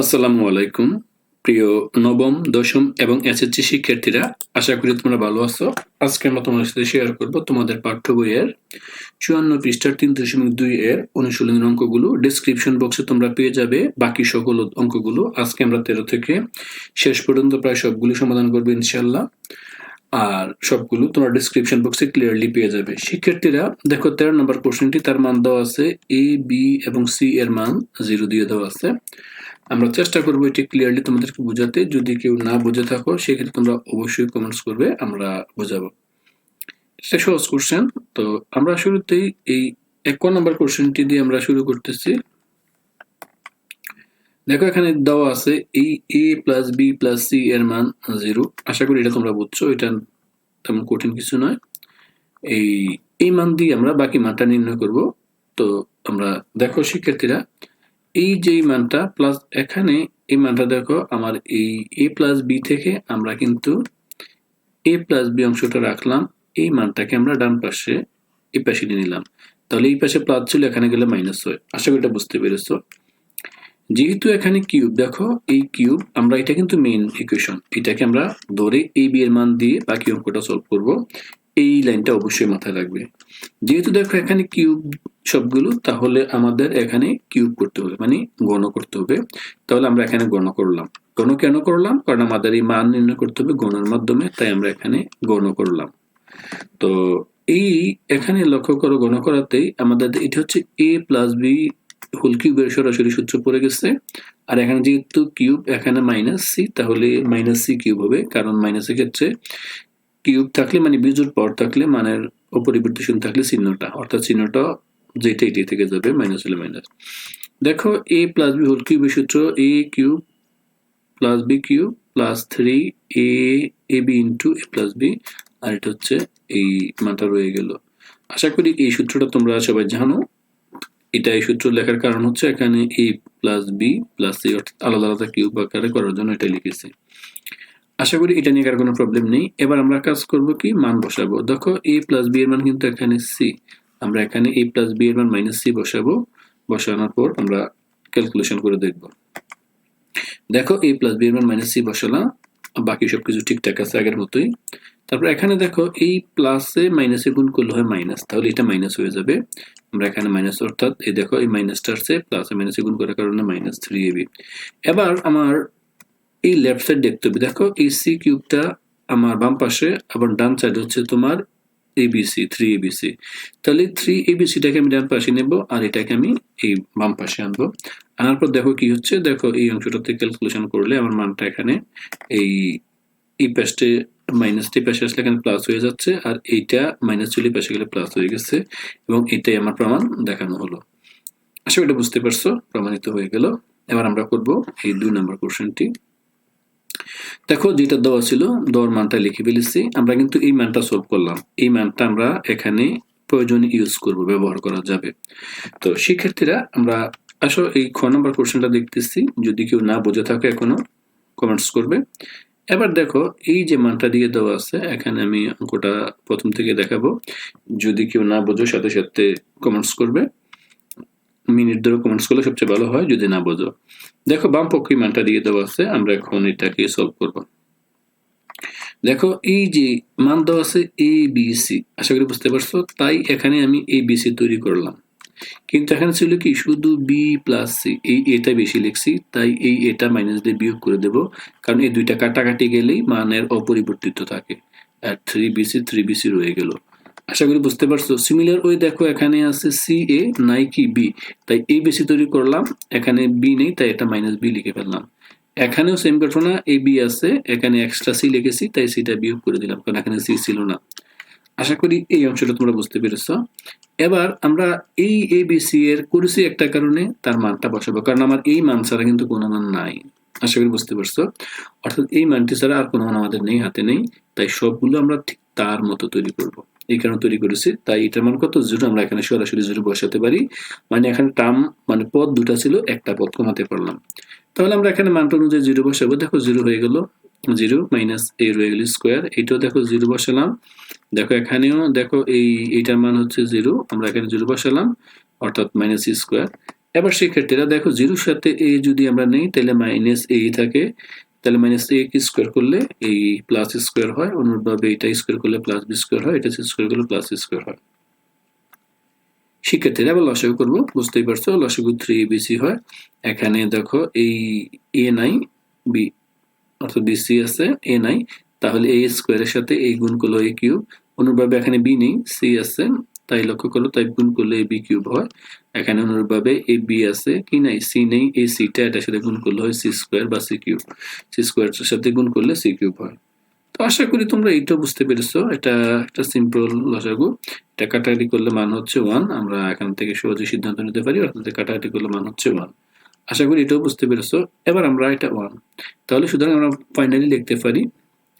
আসসালামু আলাইকুম, প্রিয় নবম, দশম এবং এসএসসি শিক্ষার্থীরা, আশা করি তোমরা ভালো আছো। আজকে আমরা তোমাদের সাথে শেয়ার করব তোমাদের পাঠ্য বইয়ের চুয়ান্ন পৃষ্ঠার তিন দশমিক দুই এর অনুশীলনের অঙ্কগুলো। ডিসক্রিপশন বক্সে তোমরা পেয়ে যাবে বাকি সকল অঙ্কগুলো। আজকে আমরা তেরো থেকে শেষ পর্যন্ত প্রায় সবগুলো সমাধান করব ইনশাল্লাহ আর সবগুলো তোমার ডিসক্রিপশন বক্সে ক্লিয়ারলি পেয়ে যাবে। শিক্ষার্থীরা, দেখো তেরো নম্বর কোশ্চেনটি তার মান দেওয়া আছে এ বি এবং সি এর মান জিরো দিয়ে দেওয়া আছে। আমরা চেষ্টা করব এটি ক্লিয়ারলি তোমাদেরকে বোঝাতে। যদি কেউ না বুঝে থাকো, সেক্ষেত্রে তোমরা অবশ্যই কমেন্টস করবে, আমরা বোঝাবো। এটা সহজ কোশ্চেন তো আমরা শুরুতেই এই এক নম্বর কোশ্চেনটি দিয়ে আমরা শুরু করতেছি। দেখো, এখানে দেওয়া আছে এই a plus b plus c এর মান জিরো আশা করি এটা তোমরা বুঝছ, এটা তেমন কঠিন কিছু নয়। এই এই মান দিয়ে আমরা বাকি মানটা নির্ণয় করব। তো আমরা দেখো, শিক্ষার্থীরা এই যে মানটা প্লাস এখানে এই মানটা দেখো, আমার এই এ প্লাস বি থেকে আমরা কিন্তু এ প্লাস বি অংশটা রাখলাম, এই মানটাকে আমরা ডান পাশে, এই পাশে নিয়ে নিলাম। তাহলে এই পাশে প্লাস ছিল, এখানে গেলে মাইনাস হয়। আশা করি এটা বুঝতে পেরেছ। যেহেতু এখানে কিউব দেখো, এই কিউব আমরা এটা কিন্তু মেইন ইকুয়েশন এটাকে আমরা ধরে এই বি এর মান দিয়ে বাকি অঙ্কটা সলভ করব। এই লাইনটা অবশ্যই মাথায় রাখবে। যেহেতু দেখো এখানে কিউব সবগুলো, তাহলে আমাদের এখানে কিউব করতে হবে মানে গণ করতে হবে। তাহলে আমরা এখানে গণ করলাম। গণ কেন করলাম? কারণ আমাদের এই মান নির্ণয় করতে হবে গণের মাধ্যমে, তাই আমরা এখানে গণ করলাম। তো এই এখানে লক্ষ্য করো, গণ করাতেই আমাদের এটা হচ্ছে এ প্লাস বি হোল কিউবের সরাসরি সূত্র পড়ে গেছে। আর এখানে যেহেতু কিউব এখানে মাইনাস সি তাহলে মাইনাস সি কিউব হবে। কারণ মাইনাসের ক্ষেত্রে কিউব থাকলে মানে বিজুর পর থাকলে মানের অপরিবর্তনশীল থাকলে চিহ্নটা, অর্থাৎ চিহ্নটা যেটা এটি থেকে যাবে মাইনাস হলে মাইনাস দেখো এ প্লাস বি হোল কিউবের সূত্র a cube plus b cube plus three a a b into a plus b আর এটা হচ্ছে এই মানটা রয়ে গেল। আশা করি এই সূত্রটা তোমরা সবাই জানো। এটা এই সূত্র লেখার কারণ হচ্ছে এখানে a plus b plus c অর্থাৎ আলাদা আলাদা কিউব আকারে করার জন্য এটা লিখেছি। আশা করি এটা নিয়ে আর কোনো প্রবলেম নেই। এবার আমরা কাজ করব কি? মান বসাবো। দেখো এ প্লাস বি এর মান কিন্তু এখানে সি আমরা এখানে এ প্লাস বি এর মান মাইনাস সি বসাবো। বসানোর পর আমরা ক্যালকুলেশন করে দেখব। দেখো এ প্লাস বি এর মান মাইনাস সি বসালাম। বাকি সবকিছু ঠিকঠাক আছে আগের মতোই। তারপর এখানে দেখো এই প্লাসে মাইনাসে গুণ করলে হয় মাইনাস তাহলে এটা মাইনাস হয়ে যাবে। আমরা এখানে মাইনাস অর্থাৎ, এই দেখো, এই মাইনাসটা আসছে প্লাসে মাইনাসে গুণ করার কারণে মাইনাস থ্রি এবি এবার আমার এই লেফট সাইড দেখতে হবে। দেখো, এই সি কিউবটা আমার বাম পাশে, আবার ডান সাইড হচ্ছে তোমার এবিসি থ্রি এবিসি তাহলে থ্রি এবিসিটাকে আমি ডান পাশে নেব, আর এটাকে আমি এই বাম পাশে আনব। আনার পর দেখো কি হচ্ছে? দেখো, এই অংশটাতে ক্যালকুলেশন করলে আমার মানটা এখানে এই এই পাশে মাইনাস টি পাশে আসলে এখানে প্লাস হয়ে যাচ্ছে, আর এইটা মাইনাস চলে পাশে গেলে প্লাস হয়ে গেছে, এবং এটাই আমার প্রমাণ দেখানো হলো। আশা করি বুঝতে পারছ, প্রমাণিত হয়ে গেল। এবার আমরা করব এই দুই নম্বর কোশ্চেনটি দেখো যেটা দেওয়া ছিল, দেওয়ার মানটা লিখে ফেলেছি। আমরা কিন্তু এই মানটা সলভ করলাম। এই মানটা আমরা এখানে প্রয়োজনে ইউজ করব, ব্যবহার করা যাবে। তো শিক্ষার্থীরা, আমরা আসো এই খ নম্বর কোশ্চেনটা দেখতেছি। যদি কেউ না বোঝে থাকে এখনও কমেন্টস করবে। এবার দেখো, এই যে মানটা দিয়ে দেওয়া আছে, এখানে আমি অঙ্কটা প্রথম থেকে দেখাবো। যদি কেউ না বোঝো, সাথে সাথে কমেন্টস করবে। মিনিট ধরে কমেন্টস করলে সবচেয়ে ভালো হয়, যদি না বোঝো। দেখো, বাম পক্ষে মানটা দিয়ে দেওয়া আছে, আমরা এখন এটাকে সলভ করব। দেখো, এই যে মান দেওয়া আছে এ বি সি আশা করি বুঝতে পারছ? তাই এখানে আমি এ বি সি তৈরি করলাম। কিন্তু এখানে ছিল কি, শুধু বি প্লাস সি এই এটা বেশি লিখছি, তাই এই এটা মাইনাস দিয়ে বিয়োগ করে দেব, কারণ এই দুইটা কাটাকাটি গেলেই মানের অপরিবর্তিত থাকে। আর three b bc three bc রয়ে গেল। আশা করি বুঝতে পারছ। সিমিলার ওই দেখো, এখানে আছে সি এ নাই কি বি তাই এই বেশি তৈরি করলাম, এখানে বি নেই, তাই এটা মাইনাস বি লিখে ফেললাম। এখানেও সেম ঘটনা এ বি আছে, এখানে এক্সট্রা সি লিখেছি, তাই সিটা বিয়োগ করে দিলাম, কারণ এখানে সি ছিল না। আশা করি এই অংশটা তোমরা বুঝতে পেরেছ। এবার আমরা এই এ বি সি এর করেছি একটা কারণে তার মানটা বসাবো, কারণ আমার এই মান ছাড়া কিন্তু কোনো মান নাই। আশা করি বুঝতে পারছ। অর্থাৎ এই মানটি ছাড়া আর কোনো মান আমাদের নেই, হাতে নেই, তাই সবগুলো আমরা ঠিক তার মতো তৈরি করব। এই কারণে তৈরি করেছি। তাই এটার মান কত? জিরো। আমরা এখানে সরাসরি জিরো বসাতে পারি। মানে এখানে টার্ম মানে পদ দুটা ছিল, একটা পদ কমাতে পারলাম। তাহলে আমরা এখানে মানটা অনুযায়ী জিরো বসাবো। দেখো জিরো হয়ে গেল। জিরো মাইনাস এ রয়ে গেল স্কোয়ার। এইটাও দেখো জিরো বসালাম। দেখো এখানেও দেখো এই, এইটার মান হচ্ছে জিরো। আমরা এখানে জিরো বসালাম, অর্থাৎ মাইনাস স্কোয়ার। এবার শিক্ষার্থীরা দেখো জিরোর সাথে এ যদি আমরা নেই, তাহলে মাইনাস এ থাকে। তাহলে মাইনাস এ কি স্কোয়ার করলে এই প্লাস স্কোয়ার হয়, অনুরূপভাবে এটা স্কোয়ার করলে প্লাস বি স্কোয়ার হয়, এটা স্কোয়ার করলে প্লাস স্কোয়ার হয়। শিক্ষার্থীরা আবার লসাগু করব, বুঝতেই পারছ, লসাগু থ্রি এ বিসি হয়। এখানে দেখো এই এ নাই বি অর্থাৎ বিসি আছে এ নাই, তাহলে এ স্কোয়ারের সাথে এই গুণ করল এ কিউব অনুরূপভাবে এখানে বি নেই সি আছে তাই লক্ষ্য করল, তাই গুণ করলে এ বি কিউব হয়। এখানে অনুরূপভাবে এ বি আছে কি নাই? সি নেই এই সিটা এটার সাথে গুণ করলে হয় সি স্কোয়ার বা সি কিউব সি স্কোয়ারের সাথে গুণ করলে সি কিউব হয়। তো আশা করি তোমরা এইটা বুঝতে পেরেছ। এটা একটা সিম্পল লসাগু। এটা কাটাকাটি করলে মান হচ্ছে ওয়ান আমরা এখান থেকে সহজে সিদ্ধান্ত নিতে পারি, অর্থাৎ কাটাকাটি করলে মান হচ্ছে ওয়ান আশা করি এটাও বুঝতে পেরেছ। এবার আমরা এটা ওয়ান তাহলে সুতরাং আমরা ফাইনালি লিখতে পারি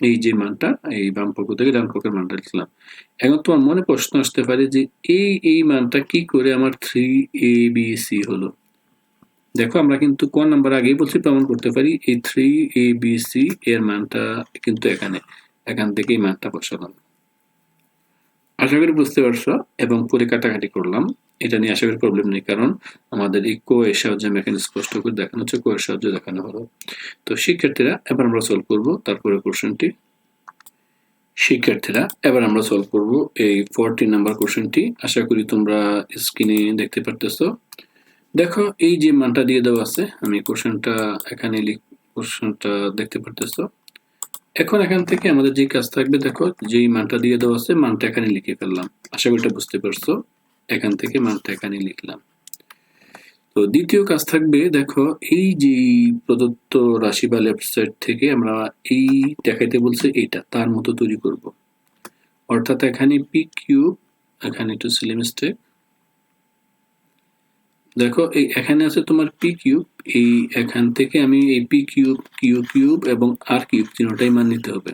এই যে মানটা, এই বাম পক্ষ থেকে ডান পক্ষের মানটা লিখলাম। এখন তোমার মনে প্রশ্ন আসতে পারে যে এই এই মানটা কি করে আমার থ্রি এ বি সি হলো? দেখো, আমরা কিন্তু কোন নাম্বার আগেই বলছি, প্রমাণ করতে পারি, এই থ্রি এ বি সি এর মানটা কিন্তু এখানে, এখান থেকেই মানটা বসালাম। আশা করি বুঝতে পারছ, এবং পরে কাটাকাটি করলাম। এটা নিয়ে আশা করি প্রবলেম নেই, কারণ আমাদের এই কো এর সাহায্যে এখানে স্পষ্ট করে দেখানো হচ্ছে কো এর সাহায্যে দেখানো হলো। তো শিক্ষার্থীরা, এবার আমরা সলভ করব তারপরে কোশ্চেনটি শিক্ষার্থীরা, এবার আমরা সলভ করব এই ফোরটি নাম্বার কোশ্চেনটি আশা করি তোমরা স্ক্রিনে দেখতে পারতেছো। দেখো, এই যে মানটা দিয়ে দেওয়া আছে, আমি কোশ্চেনটা এখানে লিখ কোশ্চেনটা দেখতে পারতেছো। এখন এখান থেকে আমাদের যে কাজ থাকবে, দেখো, যেই মানটা দিয়ে দেওয়া আছে, মানটা এখানে লিখে ফেললাম। আশা করি এটা বুঝতে পারছ। এখান থেকে মানটা এখানে লিখলাম। তো দ্বিতীয় কাজ থাকবে, দেখো, এই যে প্রদত্ত রাশি বা লেফট সাইড থেকে আমরা এই দেখাইতে বলছে এইটা তার মতো তৈরি করব। অর্থাৎ এখানে পি কিউব এখানে একটু সিলি মিস্টেক দেখো, এই এখানে আছে তোমার পি কিউব এই এখান থেকে আমি এই পি কিউব কিউ কিউব এবং আর কিউব তিনটাই মান নিতে হবে।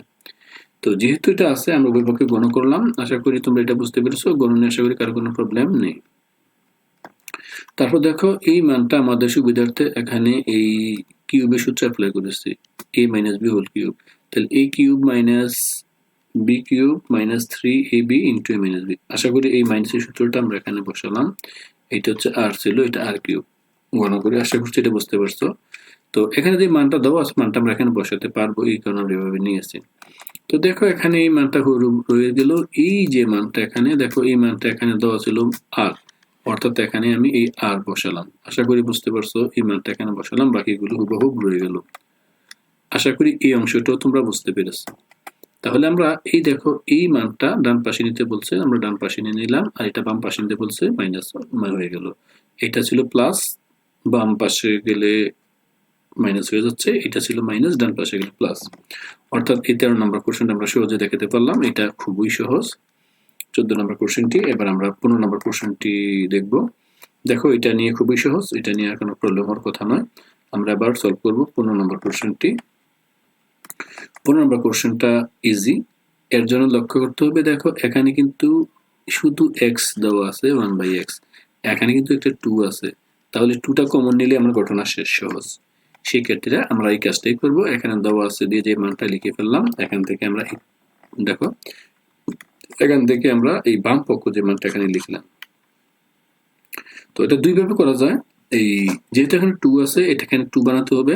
তো যেহেতু এটা আছে, আমরা উভয় পক্ষে গণ করলাম। আশা করি তোমরা এটা বুঝতে পেরেছ। গণনে আশা করি কারও কোনো প্রবলেম নেই। তারপর দেখো, এই মানটা আমাদের সুবিধার্থে এখানে এই কিউবের সূত্রে অ্যাপ্লাই করেছি। A minus b whole cube তাহলে a cube minus b cube minus three a b into a minus b আশা করি এই মাইনাসের সূত্রটা আমরা এখানে বসালাম। এটা হচ্ছে আর ছিল, এটা আর কিউব। গণ করে, আশা করছি এটা বুঝতে পারছ। তো এখানে যে মানটা আছে, মানটা আমরা এখানে বসাতে পারব, এই কারণে আমরা এভাবে নিয়েছি। তো দেখো, এখানে এই মানটা রয়ে গেল। এই যে মানটা এখানে, দেখো, এই মানটা এখানে দেওয়া ছিল আর। অর্থাৎ এখানে আমি এই আর বসালাম। আশা করি বুঝতে পারছ, এই মানটা এখানে বসালাম, বাকিগুলো হুবহুব রয়ে গেল। আশা করি এই অংশটাও তোমরা বুঝতে পেরেছ। তাহলে আমরা এই দেখো, এই মানটা ডান পাশে নিতে বলছে, আমরা ডান পাশে নিয়ে নিলাম, আর এটা বাম পাশে নিতে বলছে মাইনাস হয়ে গেল। এটা ছিল প্লাস বাম পাশে গেলে মাইনাস হয়ে যাচ্ছে, এটা ছিল মাইনাস ডান পাশে গেলে প্লাস অর্থাৎ এই তেরো নম্বর কোশ্চেনটা আমরা সহজে দেখাতে পারলাম, এটা খুবই সহজ। চোদ্দ নম্বর কোশ্চেনটি এবার আমরা পনেরো নম্বর কোশ্চেনটি দেখব। দেখো, এটা নিয়ে খুবই সহজ, এটা নিয়ে আর কোনো প্রবলেম হওয়ার কথা নয়। আমরা এবার সলভ করব পনেরো নম্বর কোশ্চেনটি পনেরো নম্বর কোশ্চেনটা ইজি এর জন্য লক্ষ্য করতে হবে, দেখো, এখানে কিন্তু শুধু এক্স দেওয়া আছে ওয়ান বাই এক্স এখানে কিন্তু একটা টু আছে। তাহলে টুটা কমন নিলে আমরা ঘটনা শেষ সহজ। সেই ক্ষেত্রে আমরা এই কাজটাই করব। এখানে দেওয়া আছে দিয়ে যে মানটা লিখে ফেললাম, এখান থেকে আমরা দেখো, এখান থেকে আমরা এই বাম পক্ষ যে মানটা এখানে লিখলাম। তো এটা দুইভাবে করা যায়। এই যেহেতু এখানে টু আছে এটা এখানে টু বানাতে হবে।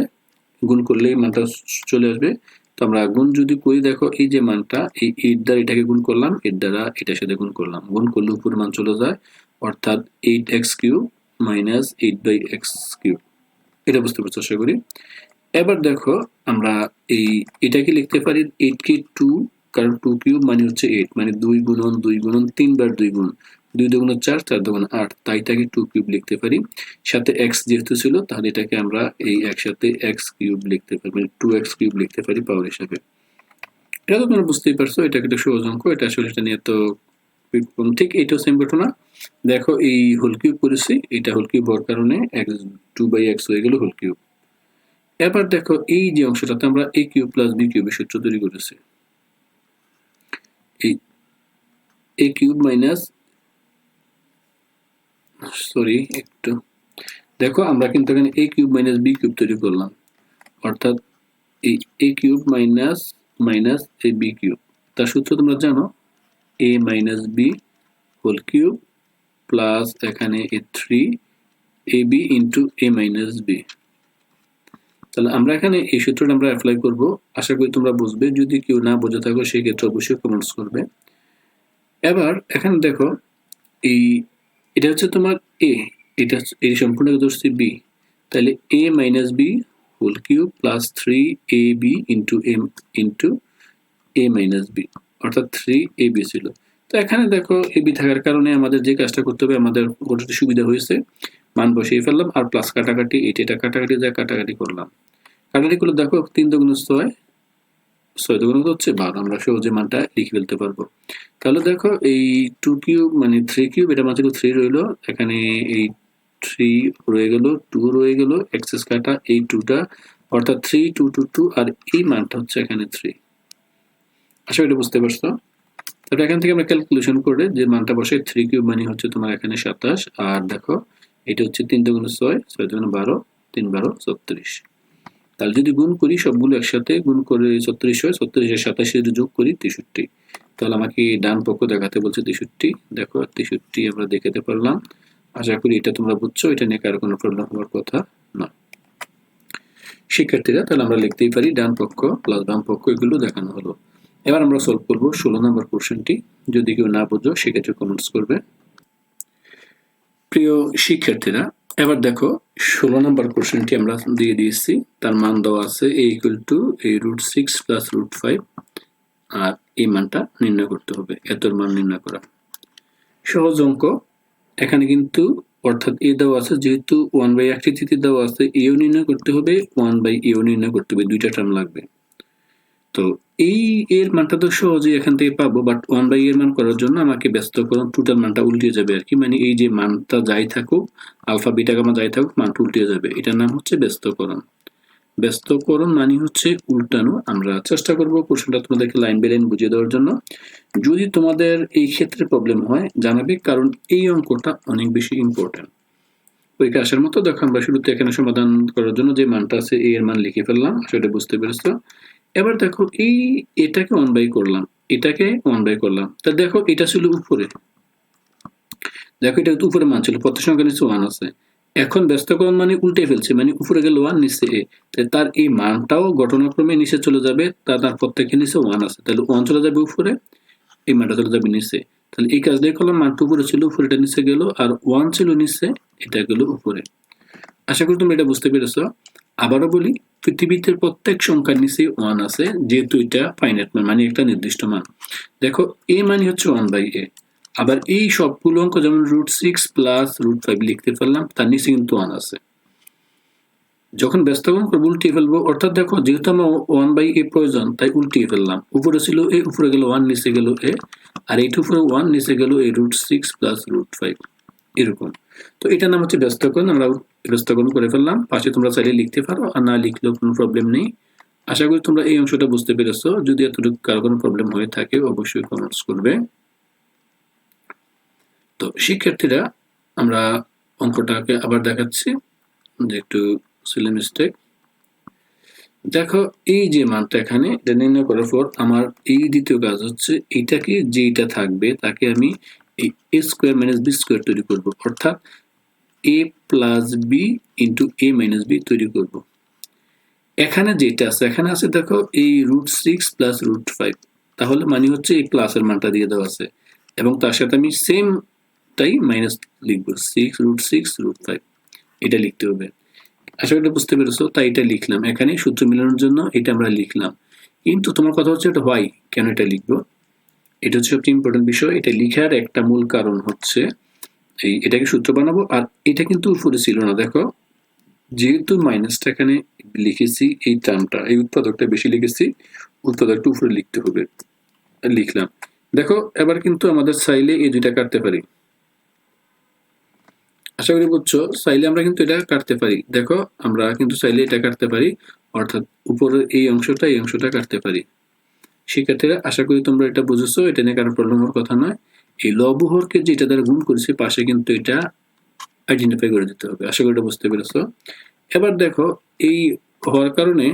গুণ করলে মানটা চলে আসবে। তো আমরা গুণ যদি করি, দেখো এই যে মানটা, এই এইট দ্বারা এটাকে গুণ করলাম, এর দ্বারা এটার সাথে গুণ করলাম। গুণ করলে উপরে মান চলে যায়, অর্থাৎ eight x cube minus eight by x cube এটা বুঝতে পারছি আশা করি? এবার দেখো আমরা এই, এটাকে লিখতে পারি এইট কে টু কারণ টু কিউব মানে হচ্ছে এইট মানে দুই গুণন দুই গুণন, তিনবার দুই গুণ। দুই দুগুণ চার চার দুগুণ আট। তাই তাকে টু কিউব লিখতে পারি। সাথে এক্স যেহেতু ছিল, তাহলে এটাকে আমরা এই একসাথে এক্স কিউব লিখতে পারি মানে টু এক্স কিউব লিখতে পারি পাওয়ার হিসাবে। এটা তো তোমরা বুঝতেই পারছ, এটা একটা সহজ অঙ্ক, এটা আসলে এটা নিয়ে তো ঠিক এইটাও সেম ঘটনা। দেখো, এই হোল কিউব করেছি, এটা হোল কিউব হওয়ার কারণে এক্স টু বাই এক্স হয়ে গেল হোল কিউব এবার দেখো, এই যে অংশটাতে আমরা এ কিউব প্লাস বি কিউবের সূত্র তৈরি করেছি। এই এ কিউব মাইনাস সরি, একটু। দেখো, আমরা কিন্তু এখানে a cube minus b cube তৈরি করলাম। অর্থাৎ এই a cube minus minus a b cube. তার সূত্র তোমরা জানো? A minus b whole cube plus এখানে a three a b into a minus b তাহলে আমরা এখানে এই সূত্রটা আমরা অ্যাপ্লাই করব। আশা করি তোমরা বুঝবে। যদি কেউ না বোঝা থাকো সেই ক্ষেত্রে অবশ্যই কমেন্টস করবে। এবার এখানে দেখো, এই এটা হচ্ছে তোমার এ এটা সম্পূর্ণ ধরছি বি তাহলে a minus b whole cube plus three a b into m into a minus b অর্থাৎ থ্রি এ বি ছিল। তো এখানে দেখো এ বি থাকার কারণে আমাদের যে কাজটা করতে হবে, আমাদের গোটাতে সুবিধা হয়েছে, মান বসিয়ে ফেললাম, আর প্লাস কাটাকাটি এটা কাটাকাটি, যা কাটাকাটি করলাম। কাটাকাটি করলে দেখো তিন দুগুণ ছয় ছয় দুগুণ হচ্ছে বারো আমরা সহজে মানটা লিখে ফেলতে পারব। তাহলে দেখো, এই টু কিউব মানে থ্রি কিউব এটা মাত্র থ্রি এখানে এই থ্রি রয়ে গেল টু রয়ে গেল এক্সেস কাটা এই টুটা অর্থাৎ থ্রি টু টু টু আর এই মানটা হচ্ছে এখানে থ্রি আশা করি বুঝতে পারছ? তাহলে এখান থেকে আমরা ক্যালকুলেশন করে যে মানটা বসে থ্রি কিউব মানে হচ্ছে তোমার এখানে সাতাশ, আর দেখো, এটা হচ্ছে তিন দুগুণ ছয় ছয় দুগুণ বারো, তিন বারো, ছত্রিশ। তাহলে যদি গুণ করি সবগুলো একসাথে, গুণ করে ছত্রিশ হয় ছত্রিশের সাতাশে যদি যোগ করি তেষট্টি। তাহলে আমাকে ডান পক্ষ দেখাতে বলছে তেষট্টি। দেখো তেষট্টি আমরা দেখাতে পারলাম। আশা করি এটা তোমরা বুঝছ, এটা নিয়ে কারও কোনো প্রবলেম হওয়ার কথা না। শিক্ষার্থীরা, তাহলে আমরা লিখতেই পারি ডান পক্ষ প্লাস বাম পক্ষ, এগুলো দেখানো হলো। এবার আমরা সলভ করব ষোলো নম্বর কোশ্চেনটি যদি কেউ না বুঝো, সেক্ষেত্রে কমেন্টস করবে। প্রিয় শিক্ষার্থীরা এবার দেখো, ষোলো নম্বর কোশ্চেনটি আমরা দিয়ে দিয়েছি। তার মান দেওয়া আছে এ ইকুয়াল টু এই root six plus root five আর এই মানটা নির্ণয় করতে হবে, এতর মান নির্ণয় করা। সহজ অঙ্ক। এখানে কিন্তু অর্থাৎ এ দেওয়া আছে, যেহেতু ওয়ান বাই আকৃতিতে দেওয়া আছে এও নির্ণয় করতে হবে ওয়ান বাই এও নির্ণয় করতে হবে, দুইটা টার্ম লাগবে। তো এই এর মানটা তো সহজেই এখান থেকে পাবো বাট ওয়ান বাই এর মান করার জন্য আমাকে ব্যস্তকরণ টোটাল মানটা উল্টে যাবে আর কি। মানে এই যে মানটা যাই থাকুক আলফা বিটা গামা যাই থাকুক, মানটা উল্টে যাবে। এটার নাম হচ্ছে ব্যস্তকরণ। ব্যস্তকরণ মানে হচ্ছে উল্টানো। আমরা চেষ্টা করব কোশ্চেনটা তোমাদেরকে লাইন বাই লাইন বুঝিয়ে দেওয়ার জন্য। যদি তোমাদের এই ক্ষেত্রে প্রবলেম হয়, জানাবে, কারণ এই অঙ্কটা অনেক বেশি ইম্পর্টেন্ট ওইটা আসার মতো, দেখো আমরা শুরুতে এখানে সমাধান করার জন্য যে মানটা আছে এর মান লিখে ফেললাম, সেটা বুঝতে পেরেছ। এবার দেখো, এই এটাকে ওয়ান বাই করলাম, এটাকে ওয়ান বাই করলাম। তা দেখো, এটা ছিল উপরে। দেখো, এটা উপরে মান ছিল প্রত্যেক সংখ্যা নিচে ওয়ান আছে। এখন ব্যস্তকরণ মানে উল্টে ফেলছে মানে উপরে গেল ওয়ান নিচে তার এই মানটাও ঘটনাক্রমে নিচে চলে যাবে, তা তার প্রত্যেকের নিচে ওয়ান আছে। তাহলে ওয়ান চলে যাবে উপরে, এই মানটা চলে যাবে নিচে। তাহলে এই কাজটাই করলাম, মানটা উপরে ছিল, উপরেটা নিচে গেল, আর ওয়ান ছিল নিচে, এটা গেল উপরে। আশা করি তুমি এটা বুঝতে পেরেছ। আবারও বলি পৃথিবীতে প্রত্যেক সংখ্যার নিচে ওয়ান আছে, যেহেতু এটা ফাইনাইট মান মানে একটা নির্দিষ্ট মান। দেখো এ মানে হচ্ছে ওয়ান বাই এ আবার এই সবগুলো অঙ্ক, যেমন root six plus root five লিখতে পারলাম, তার নিচে কিন্তু ওয়ান আছে। যখন ব্যস্তকরণ করব উল্টিয়ে ফেলব, অর্থাৎ দেখো, যেহেতু আমার ওয়ান বাই এ প্রয়োজন, তাই উল্টিয়ে ফেললাম। উপরে ছিল এ উপরে গেল ওয়ান নিচে গেল এ আর এইটু উপরে ওয়ান নিচে গেল a root six plus root five এরকম। তো এটার নাম হচ্ছে ব্যস্তকরণ আমরা ব্যস্তকরণ করে ফেললাম। পাশে তোমরা চাইলে লিখতে পারো, আর না লিখলেও কোনো প্রবলেম নেই। আশা করি তোমরা এই অংশটা বুঝতে পেরেছ। যদি এতটুকু কারও কোনো প্রবলেম হয়ে থাকে, অবশ্যই কমেন্টস করবে। তো শিক্ষার্থীরা, আমরা অঙ্কটাকে আবার দেখাচ্ছি। যে একটু সিলে মিস্টেক দেখো, এই যে মানটা এখানে, এটা নির্ণয় করার পর আমার এই দ্বিতীয় কাজ হচ্ছে এটাকে যেটা থাকবে, তাকে আমি এই a square minus b square তৈরি করব, অর্থাৎ a plus b into a minus b তৈরি করব। এখানে যেটা আছে, এখানে আছে দেখো এই root six plus root five তাহলে মানে হচ্ছে এই প্লাসের মানটা দিয়ে দেওয়া আছে। এবং তার সাথে আমি সেম তাই মাইনাস লিখব six root six root five এটা লিখতে হবে। আশা করি বুঝতে পেরেছ, তাই এটা লিখলাম। এখানে সূত্র মিলানোর জন্য এটা আমরা লিখলাম। কিন্তু তোমার কথা হচ্ছে এটা হোয়াই কেন এটা লিখব? এটা হচ্ছে সবচেয়ে ইম্পর্টেন্ট বিষয়, এটা লিখার একটা মূল কারণ হচ্ছে এই এটাকে সূত্র বানাবো, আর এটা কিন্তু উপরে ছিল না, দেখো। যেহেতু মাইনাসটা এখানে লিখেছি, এই টার্মটা এই উৎপাদকটা বেশি লিখেছি, উৎপাদকটা উপরে লিখতে হবে। লিখলাম। দেখো, এবার কিন্তু আমাদের চাইলে এই দুইটা কাটতে পারি। আশা করি বুঝছ, চাইলে আমরা কিন্তু এটা কাটতে পারি। দেখো, আমরা কিন্তু চাইলে এটা কাটতে পারি, অর্থাৎ উপরের এই অংশটা এই অংশটা কাটতে পারি। শিক্ষার্থীরা, আশা করি তোমরা এটা বুঝেছ, এটা নিয়ে কারও প্রবলেম হওয়ার কথা নয়। এই লবহরকে যেটা দ্বারা গুণ করেছে, পাশে কিন্তু এটা আইডেন্টিফাই করে দিতে হবে। আশা করি এটা বুঝতে পেরেছ। এবার দেখো, এই হওয়ার কারণে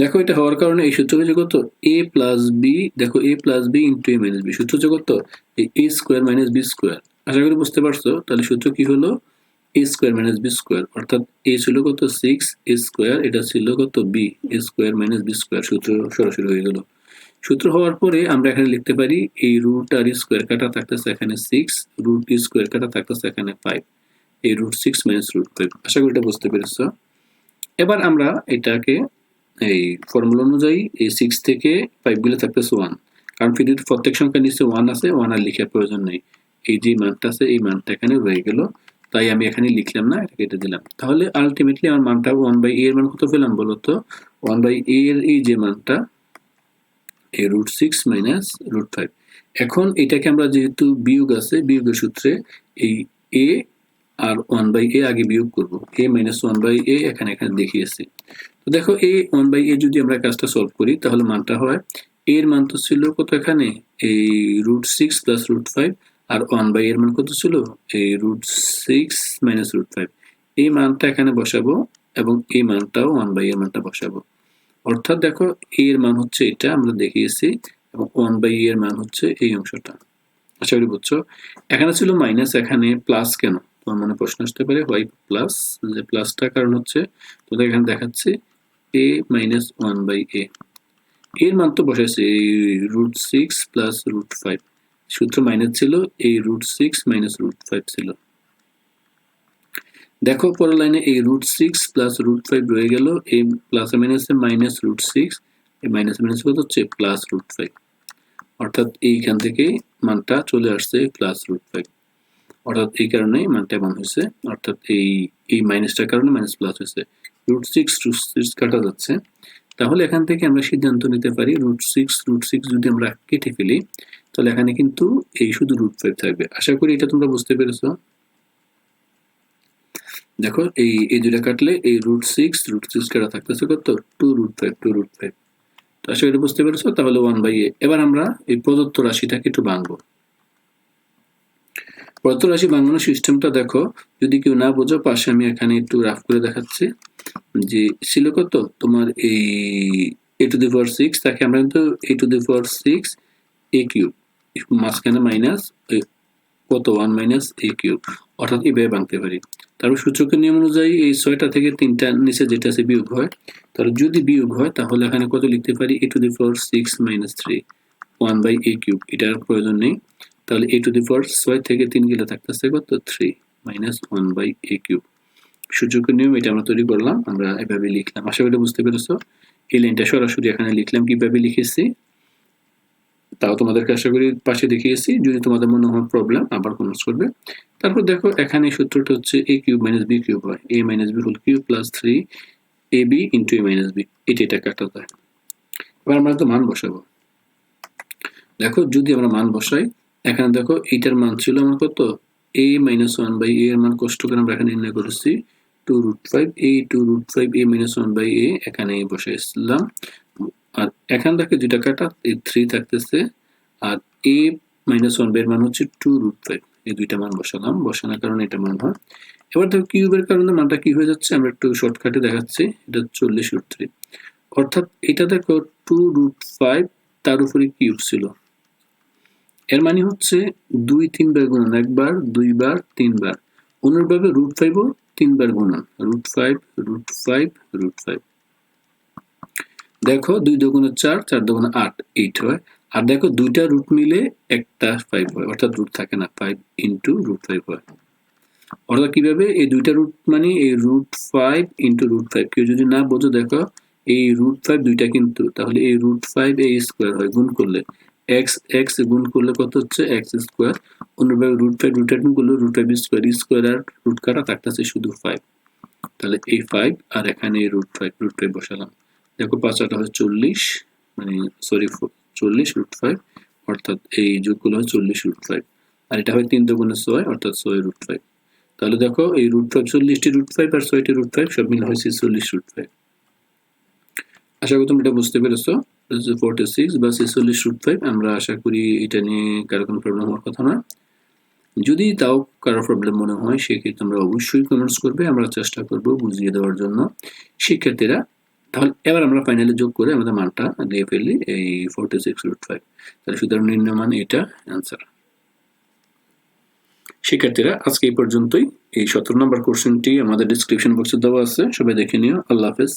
দেখো, এটা হওয়ার কারণে এই সূত্র কত? এ প্লাস বি দেখো a plus b into a minus b সূত্র কত? A square minus b square আশা করি বুঝতে পারছ? তাহলে সূত্র কি হলো? A square minus b square অর্থাৎ এ ছিল কত? সিক্স এ স্কোয়ার এটা ছিল কত? B a square minus b square সূত্র সরাসরি হয়ে গেল। সূত্র হওয়ার পরে আমরা এখানে লিখতে পারি, এই রুট আর স্কোয়ার কাটা থাকতেছে এখানে সিক্স রুট স্কোয়ার কাটা থাকতেছে এখানে ফাইভ এই root six minus root five আশা করি এটা বুঝতে পেরেছ। এবার আমরা এটাকে, এই ফর্মুলা অনুযায়ী এই সিক্স থেকে ফাইভগুলো থাকতেছে ওয়ান কারণ পৃথিবীর প্রত্যেক সংখ্যা নিচে ওয়ান আছে ওয়ান আর লিখার প্রয়োজন নেই। এই যে মানটা আছে, এই মানটা এখানে রয়ে গেল। তাই আমি এখানে লিখলাম না এটা কেটে দিলাম। তাহলে আলটিমেটলি আমার মানটা ওয়ান বাই এ এর মান কত পেলাম বলতো ওয়ান বাই এ এর এই যে মানটা, a root six minus root five এখন এটাকে আমরা যেহেতু বিয়োগ আছে, বিয়োগের সূত্রে এই এ আর ওয়ান বাই এ আগে বিয়োগ করব। A minus one by a এখানে এখানে দেখিয়েছি তো দেখো এ ওয়ান বাই এ যদি আমরা কাজটা সলভ করি, তাহলে মানটা হয় এর মান তো ছিল কত এখানে? এই root six plus root five R one by এর মান কত ছিল? এই root six minus root five এই মানটা এখানে বসাবো এবং এই মানটাও ওয়ান বাই এর মানটা বসাবো। অর্থাৎ দেখো এ এর মান হচ্ছে এটা, আমরা দেখিয়েছি, এবং ওয়ান বাই এর মান হচ্ছে এই অংশটা। আশা করি বুঝছ? এখানে ছিল মাইনাস এখানে প্লাস কেন? তোমার মনে প্রশ্ন আসতে পারে হোয়াই প্লাস যে প্লাসটা কারণ হচ্ছে তোদের এখানে দেখাচ্ছে a minus one by a এর মান তো বসাইছে, এই root six plus root five সূত্র মাইনাস ছিল, এই root six minus root five ছিল। দেখো পরের লাইনে এই root six plus root five রয়ে গেল এই প্লাস মাইনাসে মাইনাস রুট সিক্স এই মাইনাস মাইনাস কত হচ্ছে? প্লাস রুট ফাইভ অর্থাৎ এইখান থেকে মানটা চলে আসছে প্লাস রুট ফাইভ অর্থাৎ এই কারণে মানটা এমন হয়েছে, অর্থাৎ এই এই মাইনাসটার কারণে মাইনাস প্লাস হয়েছে। রুট সিক্স রুট সিক্স কাটা যাচ্ছে। তাহলে এখান থেকে আমরা সিদ্ধান্ত নিতে পারি রুট সিক্স রুট সিক্স যদি আমরা কেটে ফেলি তাহলে এখানে কিন্তু এই শুধু রুট ফাইভ থাকবে। আশা করি এটা তোমরা বুঝতে পেরেছ। দেখো, এই এই দুটা কাটলে এই রুট সিক্স রুট সিক্স কাটা থাকতেছে কত? Two root five two root five তো আশা করি বুঝতে পেরেছ? তাহলে ওয়ান বাই এ এবার আমরা এই প্রদত্ত রাশিটাকে একটু ভাঙবো। প্রদত্ত রাশি ভাঙানোর সিস্টেমটা দেখো, যদি কেউ না বোঝো, পাশে আমি এখানে একটু রাফ করে দেখাচ্ছি। যে ছিল কত? তোমার এই a to the power six তাকে আমরা কিন্তু a to the power six a cube মাঝখানে মাইনাস কত? ওয়ান মাইনাস এ কিউব অর্থাৎ এভাবে ভাঙতে পারি। তারপর সূচকের নিয়ম অনুযায়ী এই ছয়টা থেকে তিনটা নিচে যেটা আছে বিয়োগ হয়, তাহলে যদি বিয়োগ হয়, তাহলে এখানে কত লিখতে পারি? A to the power six minus three one by a cube এটার প্রয়োজন নেই। তাহলে এ টু দি পাওয়ার ছয় থেকে তিন গেলে থাকতেছে কত? Three minus one by a cube সূচকের নিয়ম এটা আমরা তৈরি করলাম, আমরা এভাবে লিখলাম। আশা করি বুঝতে পেরেছ। এই লাইনটা সরাসরি এখানে লিখলাম, কীভাবে লিখেছি? তাও তোমাদেরকে আশা করি পাশে দেখিয়েছি। যদি তোমাদের মনে হয় প্রবলেম আবার কমেন্টস করবে। তারপর দেখো, এখানে সূত্রটা হচ্ছে a cube minus b cube হয় a minus b whole cube plus three a b into a minus b এটা এটা কাটা যায়। এবার আমরা তো মান বসাবো। দেখো, যদি আমরা মান বসাই, এখানে দেখো এইটার মান ছিল আমার কত? A minus one by a এর মান কষ্ট করে আমরা এখানে নির্ণয় করেছি। Two root five a two root five a minus one by a এখানে বসে বসাইছিলাম আর এখান থেকে যেটা কাটা, এই থ্রি থাকতেছে, আর এ মাইনাস ওয়ানের মান হচ্ছে টু রুট ফাইভ এই দুইটা মান বসালাম, বসানোর কারণে এটা মান হয়। এবার দেখো কিউবের কারণে মানটা কি হয়ে যাচ্ছে, আমরা একটু শর্টকাটে দেখাচ্ছি, এটা চল্লিশ রুট থ্রি অর্থাৎ এটা দেখো টু রুট ফাইভ তার উপরে কিউব ছিল। এর মানে হচ্ছে দুই তিনবার গুণন, একবার, দুইবার, তিনবার। অনুরূপভাবে রুট ফাইভও তিনবার গুণন। Root five root five root five দেখো দুই দুগুণ চার চার দুগুণ আট এইট হয় আর দেখো দুইটা রুট মিলে একটা ফাইভ হয়, অর্থাৎ রুট থাকে না ফাইভ ইন্টু রুট ফাইভ হয়। অর্থাৎ কীভাবে? এই দুইটা রুট মানে এই root five into root five কেউ যদি না বোঝো, দেখো, এই রুট ফাইভ দুইটা কিন্তু, তাহলে এই রুট ফাইভ এই স্কোয়ার হয়, গুণ করলে। এক্স এক্স গুণ করলে কত হচ্ছে? এক্স স্কোয়ার অন্যভাবে রুট ফাইভ রুট গুণ করলে রুট ফাইভ স্কোয়ার স্কোয়ার আর রুট কাটা থাকতেছে শুধু ফাইভ তাহলে এই ফাইভ আর এখানে এই রুট ফাইভ রুট ফাইভ বসালাম। দেখো পাঁচটা হয় চল্লিশ মানে সরি চল্লিশ রুট ফাইভ অর্থাৎ এই যোগগুলো হয় চল্লিশ রুট ফাইভ আর এটা হয় তিন দুগুণে ছয়, অর্থাৎ ছয় রুট ফাইভ তাহলে দেখো এই রুট ফাইভ চল্লিশটি রুট ফাইভ আর ছয়টি রুট ফাইভ সব মিলে হয়েছে চল্লিশ রুট ফাইভ আশা করি তুমি এটা বুঝতে পেরেছ ফোরটি সিক্স বা ছেচল্লিশ রুট ফাইভ আমরা আশা করি এটা নিয়ে কারও কোনো প্রবলেম হওয়ার কথা নয়। যদি তাও কারও প্রবলেম মনে হয়, সেক্ষেত্রে আমরা অবশ্যই কমেন্টস করবে, আমরা চেষ্টা করব বুঝিয়ে দেওয়ার জন্য। শিক্ষার্থীরা তাহলে এবার আমরা ফাইনালি যোগ করে আমাদের মানটা দিয়ে ফেলি এই ফোরটি সিক্স রুট ফাইভ তাহলে সুতরাং নির্ণয় মান এটা অ্যান্সার শিক্ষার্থীরা, আজকে এই পর্যন্তই। এই সতেরো নম্বর কোশ্চেনটি আমাদের ডিসক্রিপশন বক্সে দেওয়া আছে। সবাই দেখে নিও। আল্লাহ হাফেজ।